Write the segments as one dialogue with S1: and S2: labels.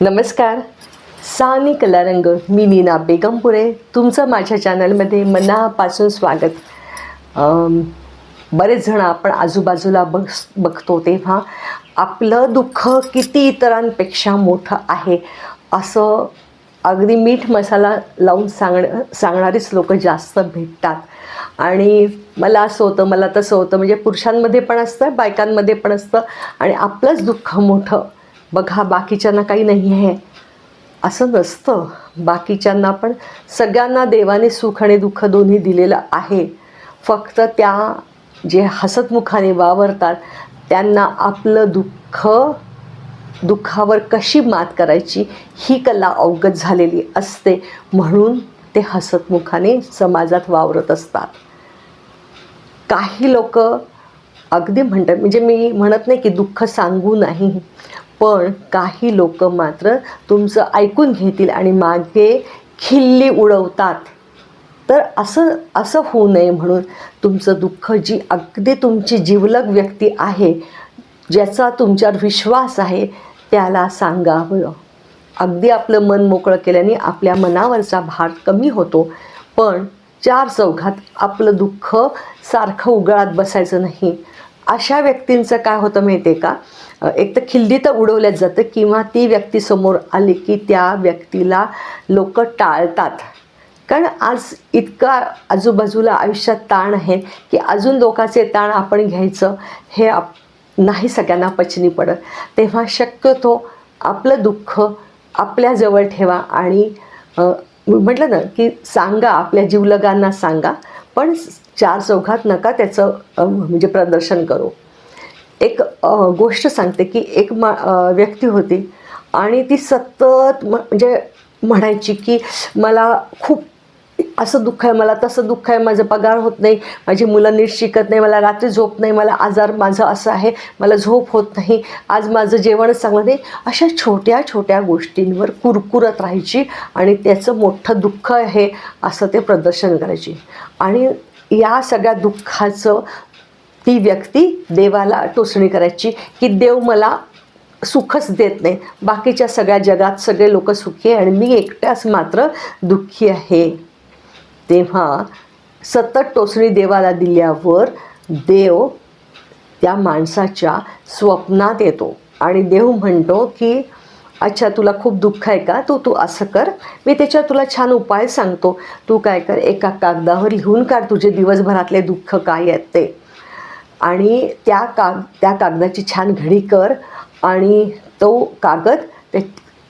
S1: नमस्कार. सानी कलारंग मी नीना बेगमपुरे. तुमचं माझ्या चॅनलमध्ये मनापासून स्वागत. बरेच जण आपण आजूबाजूला बघ बघतो तेव्हा आपलं दुःख किती इतरांपेक्षा मोठं आहे असं अगदी मीठ मसाला लावून सांगण सांगणारीच लोक जास्त भेटतात. आणि मला असं होतं मला तसं होतं म्हणजे पुरुषांमध्ये पण असतं बायकांमध्ये पण असतं आणि आपलंच दुःख मोठं बघा बाकीच्यांना काही नाही आहे. असं नसतं. बाकीच्यांना पण सगळ्यांना देवाने सुख आणि दुःख दोन्ही दिलेलं आहे. फक्त त्या जे हसतमुखाने वावरतात त्यांना आपलं दुःख दुःखावर कशी मात करायची ही कला अवगत झालेली असते. म्हणून ते हसतमुखाने समाजात वावरत असतात. काही लोक अगदी म्हणतात म्हणजे मी म्हणत नाही की दुःख सांगू नाही. पण काही लोक मात्र तुमचं ऐकून घेतील आणि मागे खिल्ली उडवतात. तर असं असं होऊ नये म्हणून तुमचं दुःख जी अगदी तुमची जिवलग व्यक्ती आहे ज्याचा तुमच्यावर विश्वास आहे त्याला सांगावं. अगदी आपलं मन मोकळं केल्याने आपल्या मनावरचा भार कमी होतो. पण चार चौघात आपलं दुःख सारखं उगळात बसायचं नाही. अशा व्यक्तींचं काय होतं माहिती आहे का? एक तर खिल्ली तर उडवल्याच जातं किंवा ती व्यक्ती समोर आली की त्या व्यक्तीला लोक टाळतात. कारण आज इतका आजूबाजूला आयुष्यात ताण आहे की अजून लोकांचे ताण आपण घ्यायचं हे आप नाही सगळ्यांना पचनी पडत. तेव्हा शक्यतो आपलं दुःख आपल्याजवळ ठेवा आणि म्हटलं ना की सांगा आपल्या जीवलगांना सांगा. पण चार चौघात नका त्याचं म्हणजे प्रदर्शन करू. एक गोष्ट सांगते की एक मा व्यक्ती होती आणि ती सतत म- म्हणजे म्हणायची की मला खूप असं दुःख आहे मला तसं दुःख आहे माझं पगार होत नाही माझी मुलं नीट शिकत नाही मला रात्री झोप नाही मला आजार माझं असं आहे मला झोप होत नाही आज माझं जेवणच चांगलं नाही अशा छोट्या छोट्या गोष्टींवर कुरकुरत राहायची आणि त्याचं मोठं दुःख आहे असं ते प्रदर्शन करायची. आणि या सगळ्या दुःखाचं ती व्यक्ती देवाला टोचणी करायची की देव मला सुखच देत नाही. बाकीच्या सगळ्या जगात सगळे लोक सुखी आहे आणि मी एकट्याच मात्र दुःखी आहे. तेव्हा सतत टोचणी देवाला दिल्यावर देव त्या माणसाच्या स्वप्नात येतो आणि देव म्हणतो की अच्छा तुला खूप दुःख आहे का? तू तू असं कर. मी त्याच्यावर तुला छान उपाय सांगतो. तू काय कर एका कागदावर लिहून काढ. तुझे दिवसभरातले दुःख काय आहेत ते. आणि त्या काग त्या कागदाची छान घडी कर आणि तो कागद ते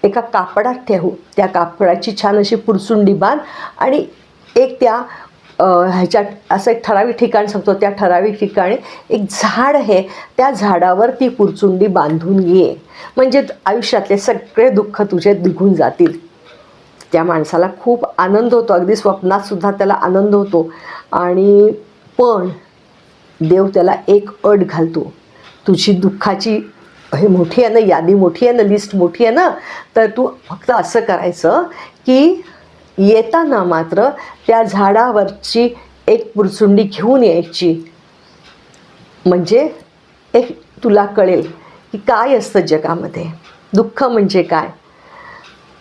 S1: एका कापडात ठेवू. त्या कापडाची छान अशी पुरसुंडी बांध आणि एक त्या ह्याच्या ह्याच्यात असं एक ठराविक ठिकाण सांगतो. त्या ठराविक ठिकाणी एक झाड आहे. त्या झाडावर ती पुरचुंडी बांधून ये. म्हणजे आयुष्यातले सगळे दुःख तुझे निघून जातील. त्या माणसाला खूप आनंद होतो. अगदी स्वप्नात सुद्धा त्याला आनंद होतो. आणि पण देव त्याला एक अट घालतो. तुझी दुःखाची हे मोठी आहे ना यादी मोठी आहे ना लिस्ट मोठी आहे ना तर तू फक्त असं करायचं की येताना मात्र त्या झाडावरची एक पुरचुंडी घेऊन यायची. म्हणजे एक तुला कळेल की काय असतं जगामध्ये. दुःख म्हणजे काय?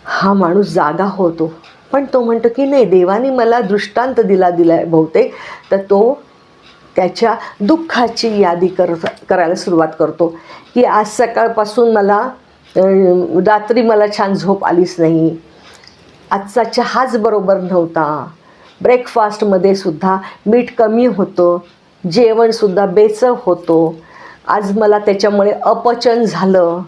S1: हा माणूस जागा होतो. पण तो म्हणतो की नाही देवाने मला दृष्टांत दिला दिला आहे बहुतेक. तर तो त्याच्या दुःखाची यादी कर करायला सुरुवात करतो. की आज सकाळपासून मला रात्री मला छान झोप आलीच नाही. आजचा चहाच बरोबर नव्हता. ब्रेकफास्टमध्ये सुद्धा मीठ कमी होतं. जेवणसुद्धा बेचव होतो. आज मला त्याच्यामुळे अपचन झालं.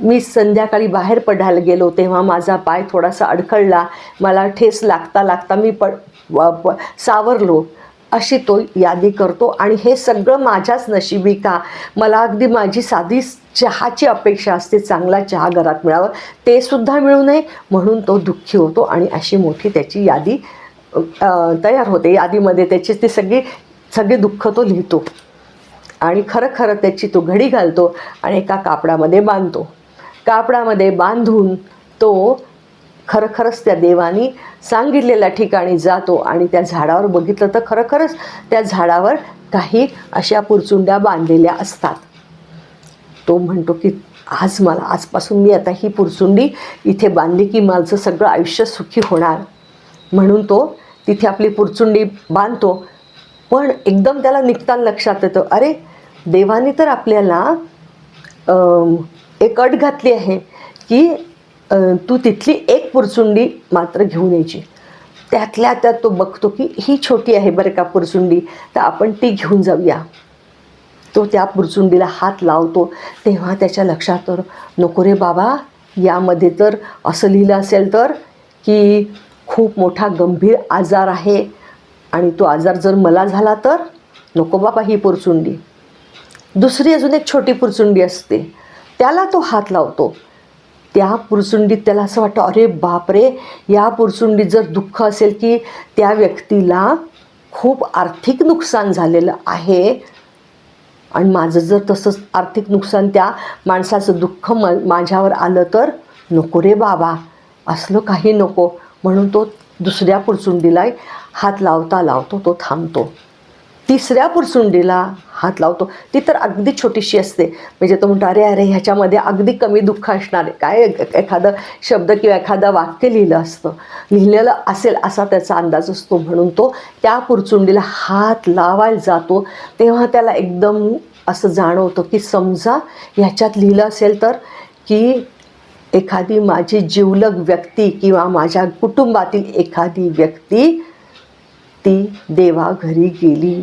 S1: मी संध्याकाळी बाहेर पडायला गेलो तेव्हा माझा पाय थोडासा अडखळला. मला ठेस लागता लागता मी पड प- सावरलो. अशी तो यादी करतो आणि हे सगळं माझ्याच नशिबी का? मला अगदी माझी साधी चहाची अपेक्षा असते चांगला चहा घरात मिळावं. ते सुद्धा मिळू नये म्हणून तो दुःखी होतो आणि अशी मोठी त्याची यादी तयार होते. यादीमध्ये त्याची ती सगळी सगळे दुःख तो लिहितो. आणि खरं खरं त्याची तो घडी घालतो आणि एका कापडामध्ये बांधतो. कापडामध्ये बांधून तो खरखरच त्या देवानी सांगितलेल्या ठिकाणी जातो आणि त्या झाडावर बघितलं तर खरखरच त्या झाडावर काही अशा पुरचुंड्या बांधलेल्या असतात. तो म्हणतो की आज मला आजपासून मी आता ही पुरचुंडी इथे बांधली की माझं सगळं आयुष्य सुखी होणार. म्हणून तो तिथे आपली पुरचुंडी बांधतो. पण एकदम त्याला निघताना लक्षात येतं अरे देवाने तर आपल्याला एक अट घातली आहे की तू तिथली एक पुरचुंडी मात्र घेऊन यायची. त्यातल्या त्यात तो बघतो की ही छोटी आहे बरं का पुरसुंडी तर आपण ती घेऊन जाऊया. तो त्या पुरचुंडीला हात लावतो तेव्हा त्याच्या लक्षात तर नको रे बाबा यामध्ये तर असं लिहिलं असेल तर की खूप मोठा गंभीर आजार आहे आणि तो आजार जर मला झाला तर नको बाबा ही पुरचुंडी दुसरी अजून एक छोटी पुरचुंडी असते. त्याला तो हात लावतो. त्या पुरसुंडीत त्याला असं वाटतं अरे बापरे! या पुरसुंडीत जर दुःख असेल की त्या व्यक्तीला खूप आर्थिक नुकसान झालेलं आहे आणि माझं जर तसंच आर्थिक नुकसान त्या माणसाचं दुःख म माझ्यावर आलं तर नको रे बाबा असलं काही नको. म्हणून तो दुसऱ्या पुरसुंडीला हात लावता लावतो तो थांबतो. तिसऱ्या पुरसुंडीला हात लावतो. ती तर अगदी छोटीशी असते. म्हणजे तो म्हणतो अरे अरे ह्याच्यामध्ये अगदी कमी दुःख असणार आहे. काय एखादं शब्द किंवा एखादं वाक्य लिहिलं असतं. लिहिलेलं असेल असा त्याचा अंदाज असतो. म्हणून तो त्या पुरचुंडीला हात लावायला जातो. तेव्हा त्याला एकदम असं जाणवतं की समजा ह्याच्यात लिहिलं असेल तर की एखादी माझी जिवलग व्यक्ती किंवा माझ्या कुटुंबातील एखादी व्यक्ती ती देवाघरी गेली.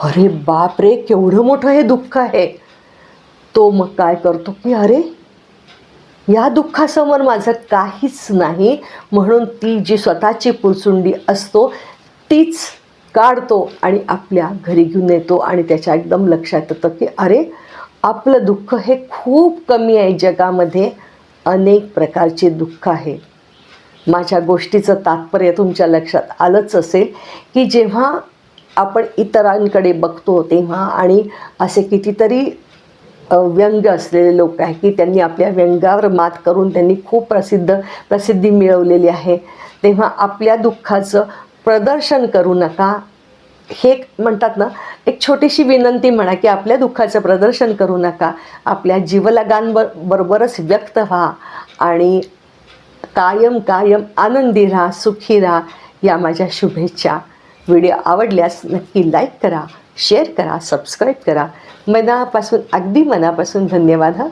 S1: अरे बाप रे केवढं मोठं हे दुःख आहे. तो मग काय करतो की अरे या दुःखासमोर माझं काहीच नाही. म्हणून ती जी स्वतःची पुरचुंडी असतो तीच काढतो आणि आपल्या घरी घेऊन येतो आणि त्याच्या एकदम लक्षात येतं की अरे आपलं दुःख हे खूप कमी आहे जगामध्ये. अनेक प्रकारचे दुःख आहे. माझ्या गोष्टीचं तात्पर्य तुमच्या लक्षात आलंच असेल की जेव्हा आपण इतरांकडे बघतो तेव्हा आणि असे कितीतरी व्यंग असलेले लोक आहे की त्यांनी आपल्या व्यंगावर मात करून त्यांनी खूप प्रसिद्ध प्रसिद्धी मिळवलेली आहे. तेव्हा आपल्या दुःखाचं प्रदर्शन करू नका. हे म्हणतात ना एक छोटीशी विनंती म्हणा की आपल्या दुःखाचं प्रदर्शन करू नका. आपल्या जीवलगांबर बरोबरच व्यक्त व्हा आणि कायम कायम आनंदी राहा सुखी राहा या माझ्या शुभेच्छा. व्हिडिओ आवडल्यास नक्की लाईक करा शेअर करा सबस्क्राईब करा. मनापासून अगदी मनापासून धन्यवाद हा.